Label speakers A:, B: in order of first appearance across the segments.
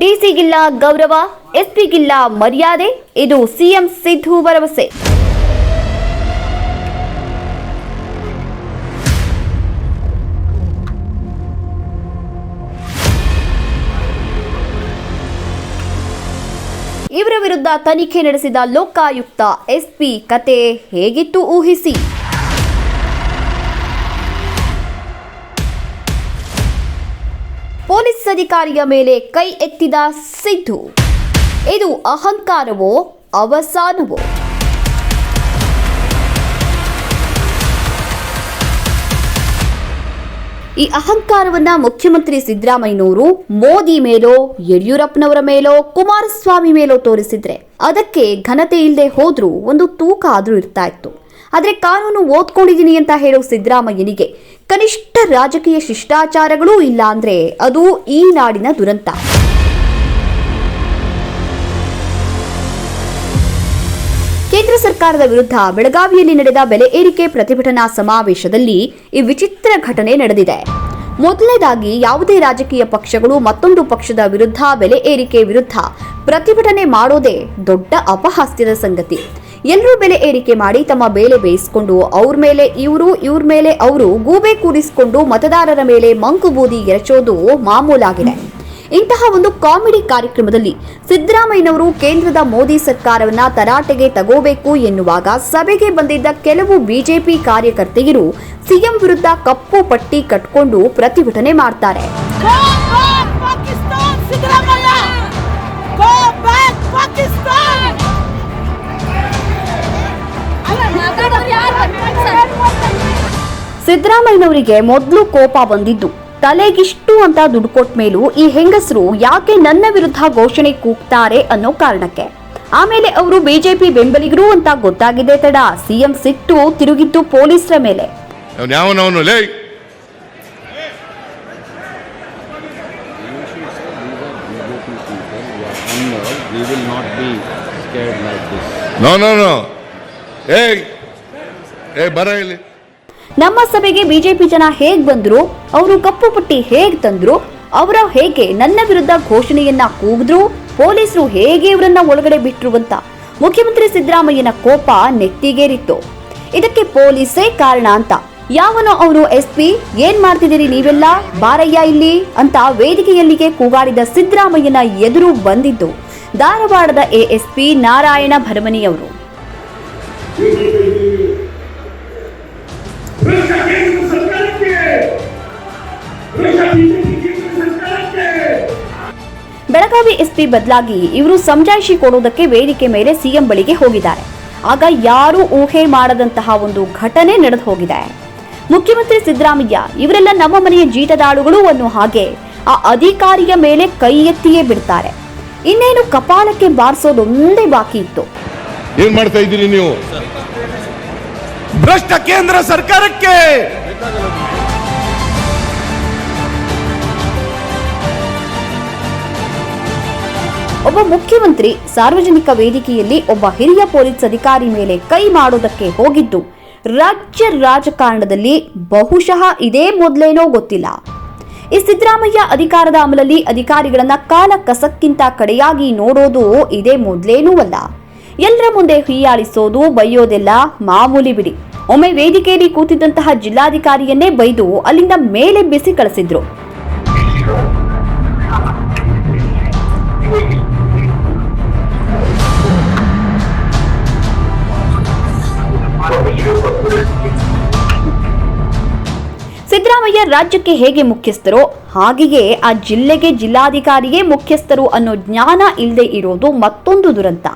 A: ಡಿಸಿಗಿಲ್ಲ ಗೌರವ ಎಸ್ಪಿಗಿಲ್ಲ ಮರ್ಯಾದೆ, ಇದು ಸಿಎಂ ಸಿದ್ದು ಭರವಸೆ. ಇವರ ವಿರುದ್ಧ ತನಿಖೆ ನಡೆಸಿದ ಲೋಕಾಯುಕ್ತ ಎಸ್ಪಿ ಕತೆ ಹೇಗಿತ್ತು ಊಹಿಸಿ. ಪೊಲೀಸ್ ಅಧಿಕಾರಿಯ ಮೇಲೆ ಕೈ ಎತ್ತಿದ ಸಿದ್ದು. ಇದು ಅಹಂಕಾರವೋ, ಅವಸಾನವೋ? ಈ ಅಹಂಕಾರವನ್ನ ಮುಖ್ಯಮಂತ್ರಿ ಸಿದ್ದರಾಮಯ್ಯನವರು ಮೋದಿ ಮೇಲೋ, ಯಡಿಯೂರಪ್ಪನವರ ಮೇಲೋ, ಕುಮಾರಸ್ವಾಮಿ ಮೇಲೋ ತೋರಿಸಿದ್ರೆ ಅದಕ್ಕೆ ಘನತೆ ಇಲ್ಲದೆ ಹೋದ್ರೂ ಒಂದು ತೂಕ ಆದ್ರೂ ಇರ್ತಾ ಇತ್ತು. ಆದ್ರೆ ಕಾನೂನು ಓದ್ಕೊಂಡಿದ್ದೀನಿ ಅಂತ ಹೇಳೋ ಸಿದ್ದರಾಮಯ್ಯನಿಗೆ ಕನಿಷ್ಠ ರಾಜಕೀಯ ಶಿಷ್ಟಾಚಾರಗಳೂ ಇಲ್ಲ ಅಂದ್ರೆ ಅದು ಈ ನಾಡಿನ ದುರಂತ. ಕೇಂದ್ರ ಸರ್ಕಾರದ ವಿರುದ್ಧ ಬೆಳಗಾವಿಯಲ್ಲಿ ನಡೆದ ಬೆಲೆ ಏರಿಕೆ ಪ್ರತಿಭಟನಾ ಸಮಾವೇಶದಲ್ಲಿ ಈ ವಿಚಿತ್ರ ಘಟನೆ ನಡೆದಿದೆ. ಮೊದಲನೇದಾಗಿ ಯಾವುದೇ ರಾಜಕೀಯ ಪಕ್ಷಗಳು ಮತ್ತೊಂದು ಪಕ್ಷದ ವಿರುದ್ಧ ಬೆಲೆ ಏರಿಕೆ ವಿರುದ್ಧ ಪ್ರತಿಭಟನೆ ಮಾಡೋದೇ ದೊಡ್ಡ ಅಪಹಾಸ್ಯದ ಸಂಗತಿ. ಎಲ್ಲರೂ ಬೆಲೆ ಏರಿಕೆ ಮಾಡಿ ತಮ್ಮ ಬೇಲೆ ಬೇಯಿಸಿಕೊಂಡು ಅವ್ರ ಮೇಲೆ ಇವರು, ಇವ್ರ ಮೇಲೆ ಅವರು ಗೂಬೆ ಕೂರಿಸಿಕೊಂಡು ಮತದಾರರ ಮೇಲೆ ಮಂಕು ಬೂದಿ ಎರಚೋದು ಮಾಮೂಲಾಗಿದೆ. ಇಂತಹ ಒಂದು ಕಾಮಿಡಿ ಕಾರ್ಯಕ್ರಮದಲ್ಲಿ ಸಿದ್ದರಾಮಯ್ಯನವರು ಕೇಂದ್ರದ ಮೋದಿ ಸರ್ಕಾರವನ್ನ ತರಾಟೆಗೆ ತಗೋಬೇಕು ಎನ್ನುವಾಗ ಸಭೆಗೆ ಬಂದಿದ್ದ ಕೆಲವು ಬಿಜೆಪಿ ಕಾರ್ಯಕರ್ತೆಯರು ಸಿಎಂ ವಿರುದ್ಧ ಕಪ್ಪು ಪಟ್ಟಿ ಕಟ್ಕೊಂಡು ಪ್ರತಿಭಟನೆ ಮಾಡ್ತಾರೆ. ಸಿದ್ದರಾಮಯ್ಯನವರಿಗೆ ಮೊದಲು ಕೋಪ ಬಂದಿದ್ದು ತಲೆಗಿಷ್ಟು ಅಂತ ದುಡ್ಡು ಕೊಟ್ಟ ಮೇಲೂ ಈ ಹೆಂಗಸರು ಯಾಕೆ ನನ್ನ ವಿರುದ್ಧ ಘೋಷಣೆ ಕೂಗ್ತಾರೆ ಅನ್ನೋ ಕಾರಣಕ್ಕೆ. ಆಮೇಲೆ ಅವರು ಬಿಜೆಪಿ ಬೆಂಬಲಿಗರು ಅಂತ ಗೊತ್ತಾಗಿದೆ ತಡ ಸಿಎಂ ಸಿಟ್ಟು ತಿರುಗಿದ್ದು ಪೊಲೀಸರ ಮೇಲೆ.
B: ಬರ ಇಲ್ಲಿ.
A: ನಮ್ಮ ಸಭೆಗೆ ಬಿಜೆಪಿ ಜನ ಹೇಗ್ ಬಂದ್ರು, ಅವರು ಕಪ್ಪು ಪಟ್ಟಿ ಹೇಗ್ ತಂದ್ರು, ಅವರ ಹೇಗೆ ನನ್ನ ವಿರುದ್ಧ ಘೋಷಣೆಯನ್ನ ಕೂಗಿದ್ರು, ಪೊಲೀಸರು ಹೇಗೆ ಇವರನ್ನ ಒಳಗಡೆ ಬಿಟ್ರು ಅಂತ ಮುಖ್ಯಮಂತ್ರಿ ಸಿದ್ದರಾಮಯ್ಯನ ಕೋಪ ನೆತ್ತಿಗೇರಿತ್ತು. ಇದಕ್ಕೆ ಪೊಲೀಸೇ ಕಾರಣ ಅಂತ. ಯಾವನೋ ಎಸ್ ಎಸ್ಪಿ, ಏನ್ ಮಾಡ್ತಿದ್ದೀರಿ ನೀವೆಲ್ಲ? ಬಾರಯ್ಯ ಇಲ್ಲಿ ಅಂತ ವೇದಿಕೆಯಲ್ಲಿಗೆ ಕೂಗಾಡಿದ ಸಿದ್ದರಾಮಯ್ಯನ ಎದುರು ಬಂದಿದ್ದು ಧಾರವಾಡದ ಎಎಸ್ಪಿ ನಾರಾಯಣ ಭರಮನಿಯವರು.
C: ಭ್ರಷ್ಟ ಕೇಂದ್ರ ಸರ್ಕಾರಕ್ಕೆ ಭ್ರಷ್ಟ ಬಿಜೆಪಿ ಕೇಂದ್ರ ಸರ್ಕಾರಕ್ಕೆ
A: ಬೆಳಗಾವಿ ಎಸ್ಪಿ ಬದಲಾಗಿ ಇವರು ಸಮಜಾಯಿಷಿ ಕೊಡೋದಕ್ಕೆ ವೇದಿಕೆ ಮೇಲೆ ಸಿಎಂ ಬಳಿಗೆ ಹೋಗಿದ್ದಾರೆ. ಆಗ ಯಾರೂ ಊಹೆ ಮಾಡದಂತಹ ಒಂದು ಘಟನೆ ನಡೆದು ಹೋಗಿದೆ. ಮುಖ್ಯಮಂತ್ರಿ ಸಿದ್ದರಾಮಯ್ಯ ಇವರೆಲ್ಲ ನಮ್ಮ ಮನೆಯ ಜೀತದಾಳುಗಳು ಅನ್ನೋ ಹಾಗೆ ಆ ಅಧಿಕಾರಿಯ ಮೇಲೆ ಕೈ ಎತ್ತಿಯೇ ಬಿಡ್ತಾರೆ. ಇನ್ನೇನು ಕಪಾಲಕ್ಕೆ ಬಾರಿಸೋದೊಂದೇ ಬಾಕಿ ಇತ್ತು.
B: ಏನ್ ಮಾಡ್ತಾ ಇದ್ದೀರಿ ನೀವು?
D: ಭ್ರಷ್ಟ ಕೇಂದ್ರ ಸರ್ಕಾರಕ್ಕೆ.
A: ಒಬ್ಬ ಮುಖ್ಯಮಂತ್ರಿ ಸಾರ್ವಜನಿಕ ವೇದಿಕೆಯಲ್ಲಿ ಒಬ್ಬ ಹಿರಿಯ ಪೊಲೀಸ್ ಅಧಿಕಾರಿ ಮೇಲೆ ಕೈ ಮಾಡೋದಕ್ಕೆ ಹೋಗಿದ್ದು, ರಾಜ್ಯ ರಾಜಕಾರಣದಲ್ಲಿ ಬಹುಶಃ ಇದೇ ಮೊದಲೇನೋ ಗೊತ್ತಿಲ್ಲ. ಈ ಸಿದ್ದರಾಮಯ್ಯ ಅಧಿಕಾರದ ಅಮಲಲ್ಲಿ ಅಧಿಕಾರಿಗಳನ್ನ ಕಾಲ ಕಸಕ್ಕಿಂತ ಕಡೆಯಾಗಿ ನೋಡೋದು ಇದೇ ಮೊದಲೇನೂ ಅಲ್ಲ. ಎಲ್ಲರ ಮುಂದೆ ಹೀಯಾಳಿಸೋದು ಬೈಯೋದೆಲ್ಲ ಮಾಮೂಲಿ ಬಿಡಿ. ಒಮ್ಮೆ ವೇದಿಕೆಯಲ್ಲಿ ಕೂತಿದ್ದಂತಹ ಜಿಲ್ಲಾಧಿಕಾರಿಯನ್ನೇ ಬೈದು ಅಲ್ಲಿಂದ ಮೇಲೆ ಬಿಸಿ ಕಳಿಸಿದ್ರು. ಸಿದ್ದರಾಮಯ್ಯ ರಾಜ್ಯಕ್ಕೆ ಹೇಗೆ ಮುಖ್ಯಸ್ಥರೋ? ಹಾಗೆಯೇ ಆ ಜಿಲ್ಲೆಗೆ ಜಿಲ್ಲಾಧಿಕಾರಿಯೇ ಮುಖ್ಯಸ್ಥರು ಅನ್ನೋ ಜ್ಞಾನ ಇಲ್ಲದೆ ಇರೋದು ಮತ್ತೊಂದು ದುರಂತ.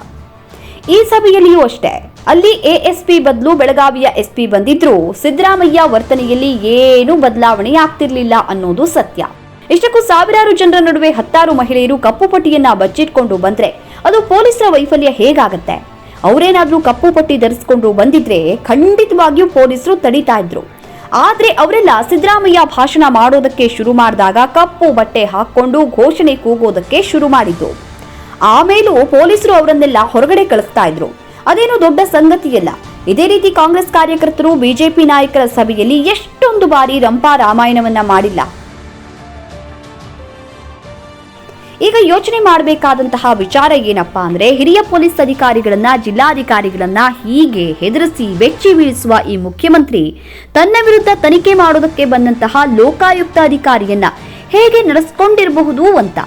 A: ಈ ಸಭೆಯಲ್ಲಿಯೂ ಅಷ್ಟೇ. ಅಲ್ಲಿ ಎಎಸ್ಪಿ ಬದಲು ಬೆಳಗಾವಿಯ ಎಸ್ಪಿ ಬಂದಿದ್ರು. ಸಿದ್ದರಾಮಯ್ಯ ವರ್ತನೆಯಲ್ಲಿ ಏನೂ ಬದಲಾವಣೆ ಆಗ್ತಿರ್ಲಿಲ್ಲ ಅನ್ನೋದು ಸತ್ಯ. ಇಷ್ಟಕ್ಕೂ ಸಾವಿರಾರು ಜನರ ನಡುವೆ ಹತ್ತಾರು ಮಹಿಳೆಯರು ಕಪ್ಪು ಪಟ್ಟಿಯನ್ನ ಬಚ್ಚಿಟ್ಕೊಂಡು ಬಂದ್ರೆ ಅದು ಪೊಲೀಸರ ವೈಫಲ್ಯ ಹೇಗಾಗತ್ತೆ? ಅವರೇನಾದ್ರೂ ಕಪ್ಪು ಪಟ್ಟಿ ಧರಿಸಿಕೊಂಡು ಬಂದಿದ್ರೆ ಖಂಡಿತವಾಗಿಯೂ ಪೊಲೀಸರು ತಡೀತಾ ಇದ್ರು. ಆದ್ರೆ ಅವರೆಲ್ಲ ಸಿದ್ದರಾಮಯ್ಯ ಭಾಷಣ ಮಾಡೋದಕ್ಕೆ ಶುರು ಮಾಡಿದಾಗ ಕಪ್ಪು ಬಟ್ಟೆ ಹಾಕೊಂಡು ಘೋಷಣೆ ಕೂಗೋದಕ್ಕೆ ಶುರು ಮಾಡಿದ್ದು ಆಮೇಲೂ ಪೊಲೀಸರು ಅವರನ್ನೆಲ್ಲ ಹೊರಗಡೆ ಕಳಿಸ್ತಾ ಇದ್ರು. ಅದೇನು ದೊಡ್ಡ ಸಂಗತಿಯಲ್ಲ. ಇದೇ ರೀತಿ ಕಾಂಗ್ರೆಸ್ ಕಾರ್ಯಕರ್ತರು, ಬಿಜೆಪಿ ನಾಯಕರ ಸಭೆಯಲ್ಲಿ ಎಷ್ಟೊಂದು ಬಾರಿ ರಂಪಾ ರಾಮಾಯಣವನ್ನ ಮಾಡಿಲ್ಲ. ಈಗ ಯೋಚನೆ ಮಾಡಬೇಕಾದಂತಹ ವಿಚಾರ ಏನಪ್ಪಾ ಅಂದ್ರೆ, ಹಿರಿಯ ಪೊಲೀಸ್ ಅಧಿಕಾರಿಗಳನ್ನ, ಜಿಲ್ಲಾಧಿಕಾರಿಗಳನ್ನ ಹೀಗೆ ಹೆದರಿಸಿ ಬೆಚ್ಚಿ ಬೀಳಿಸುವ ಈ ಮುಖ್ಯಮಂತ್ರಿ ತನ್ನ ವಿರುದ್ಧ ತನಿಖೆ ಮಾಡೋದಕ್ಕೆ ಬಂದಂತಹ ಲೋಕಾಯುಕ್ತ ಅಧಿಕಾರಿಯನ್ನ ಹೇಗೆ ನಡೆಸ್ಕೊಂಡಿರಬಹುದು ಅಂತ.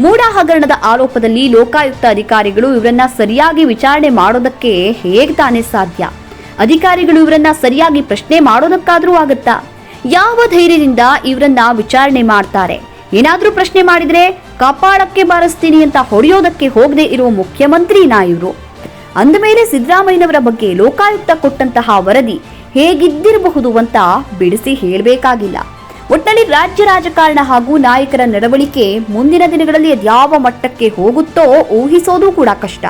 A: ಮೂಡ ಹಗರಣದ ಆರೋಪದಲ್ಲಿ ಲೋಕಾಯುಕ್ತ ಅಧಿಕಾರಿಗಳು ಇವರನ್ನ ಸರಿಯಾಗಿ ವಿಚಾರಣೆ ಮಾಡೋದಕ್ಕೆ ಹೇಗೆ ತಾನೇ ಸಾಧ್ಯ? ಅಧಿಕಾರಿಗಳು ಇವರನ್ನ ಸರಿಯಾಗಿ ಪ್ರಶ್ನೆ ಮಾಡೋದಕ್ಕಾದ್ರೂ ಆಗತ್ತಾ? ಯಾವ ಧೈರ್ಯದಿಂದ ಇವರನ್ನ ವಿಚಾರಣೆ ಮಾಡ್ತಾರೆ? ಏನಾದ್ರೂ ಪ್ರಶ್ನೆ ಮಾಡಿದ್ರೆ ಕಪಾಳಕ್ಕೆ ಬಾರಿಸ್ತೀನಿ ಅಂತ ಹೊಡೆಯೋದಕ್ಕೆ ಹೋಗದೆ ಇರುವ ಮುಖ್ಯಮಂತ್ರಿನಾ ಇವರು? ಅಂದಮೇಲೆ ಸಿದ್ದರಾಮಯ್ಯನವರ ಬಗ್ಗೆ ಲೋಕಾಯುಕ್ತ ಕೊಟ್ಟಂತಹ ವರದಿ ಹೇಗಿದ್ದಿರಬಹುದು ಅಂತ ಬಿಡಿಸಿ ಹೇಳಬೇಕಾಗಿಲ್ಲ. ಒಟ್ಟಿನಲ್ಲಿ ರಾಜ್ಯ ರಾಜಕಾರಣ ಹಾಗೂ ನಾಯಕರ ನಡವಳಿಕೆ ಮುಂದಿನ ದಿನಗಳಲ್ಲಿ ಯಾವ ಮಟ್ಟಕ್ಕೆ ಹೋಗುತ್ತೋ ಊಹಿಸೋದು ಕೂಡ ಕಷ್ಟ.